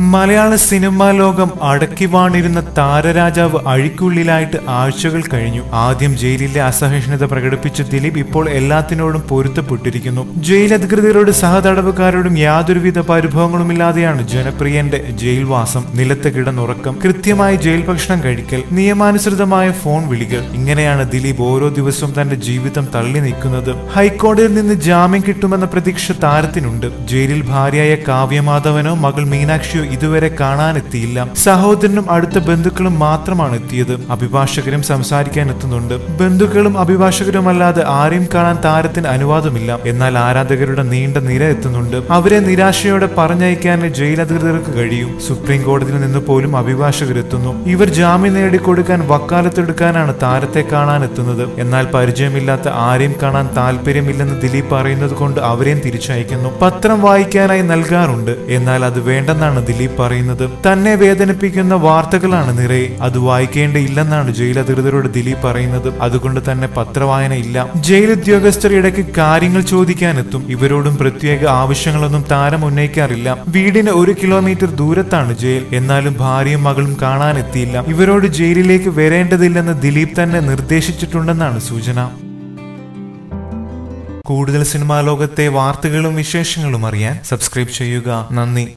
മലയാള cinema ലോകം അടക്കി വാണിരുന്ന താരരാജാവ് അഴിക്കുള്ളിലായിട്ട് ആഴ്ചകൾ കഴിഞ്ഞു. ആദ്യം ജയിലിലെ അസഹിഷ്ണുത പ്രകടിപ്പിച്ച ദിലീപ് ഇപ്പോൾ എല്ലാത്തിനോടും പൊരുത്തപ്പെട്ടിരിക്കുന്നു. ജയിൽ അധികൃതരോട് സഹതടവുകാരോടും യാതൊരുവിധ പരിഭവങ്ങളുമില്ലാതെയാണ് ജനപ്രിയന്റെ ജയിൽവാസം നിലത്ത് കിടന്നുറക്കം. കൃത്യമായി ജയിൽ ഭക്ഷണം കഴിക്കൽ നിയമാനുസൃതമായ ഫോൺ വിളികൾ ഇങ്ങനെയാണ് ദിലീപ് ഓരോ ദിവസവും തന്റെ ജീവിതം തള്ളി നീക്കുന്നത് ഹൈക്കോടതിയിൽ നിന്ന് ജാമ്യം കിട്ടുമെന്ന പ്രതീക്ഷ താരത്തിനുണ്ട്. ജയിലിൽ ഭാര്യയായ കാവ്യമാധവനോ മകൾ മീനാക്ഷിയോ ഇതുവരെ കാണാനെത്തിയില്ല. സഹോദരനും അടുത്ത ബന്ധുക്കളും മാത്രമാണ് എത്തിയത്. അഭിഭാഷകരും സംസാരിക്കാൻ എത്തുന്നുണ്ട്. ബന്ധുക്കളും അഭിഭാഷകരും അല്ലാതെ ആരെയും കാണാൻ താരത്തിന് അനുവാദമില്ല. എന്നാൽ ആരാധകരുടെ നീണ്ട നിര എത്തുന്നുണ്ട്. അവരെ നിരാശയോടെ പറഞ്ഞയക്കാൻ ജയിൽ അധികൃതർക്ക് കഴിയും. സുപ്രീം കോടതിയിൽ നിന്ന് പോലും അഭിഭാഷകരെത്തുന്നു ഇവർ ജാമ്യം നേടിക്കൊടുക്കാൻ വക്കാലത്തെടുക്കാനാണ് താരത്തെ കാണാൻ എത്തുന്നത്. എന്നാൽ പരിചയമില്ലാത്ത ആരെയും കാണാൻ താല്പര്യമില്ലെന്ന് ദിലീപ് പറയുന്നത് കൊണ്ട് അവരെയും തിരിച്ചയക്കുന്നു. പത്രം വായിക്കാനായി നൽകാറുണ്ട്. എന്നാൽ അത് വേണ്ടെന്നാണ് ദിലീപ് പറയുന്നത്. തന്നെ വേദനിപ്പിക്കുന്ന വാർത്തകളാണ് നിറയെ. അത് വായിക്കേണ്ടയില്ലെന്നാണ് ജയിൽ അധികൃതരോട് ദിലീപ് പറയുന്നത്. അതുകൊണ്ട് തന്നെ പത്രവായന ഇല്ല. ജയിൽ ഉദ്യോഗസ്ഥർ ഇടയ്ക്ക് കാര്യങ്ങൾ ചോദിക്കാനെത്തും. ഇവരോടും പ്രത്യേക ആവശ്യങ്ങളൊന്നും താരം ഉന്നയിക്കാറില്ല. വീടിന് ഒരു കിലോമീറ്റർ ദൂരത്താണ് ജയിൽ. എന്നാലും ഭാര്യയും മകളും കാണാനെത്തിയില്ല. ഇവരോട് ജയിലിലേക്ക് വരേണ്ടതില്ലെന്ന് ദിലീപ് തന്നെ നിർദ്ദേശിച്ചിട്ടുണ്ടെന്നാണ് സൂചന. കൂടുതൽ സിനിമാ ലോകത്തെ വാർത്തകളും വിശേഷങ്ങളും അറിയാൻ സബ്സ്ക്രൈബ് ചെയ്യുക. നന്ദി.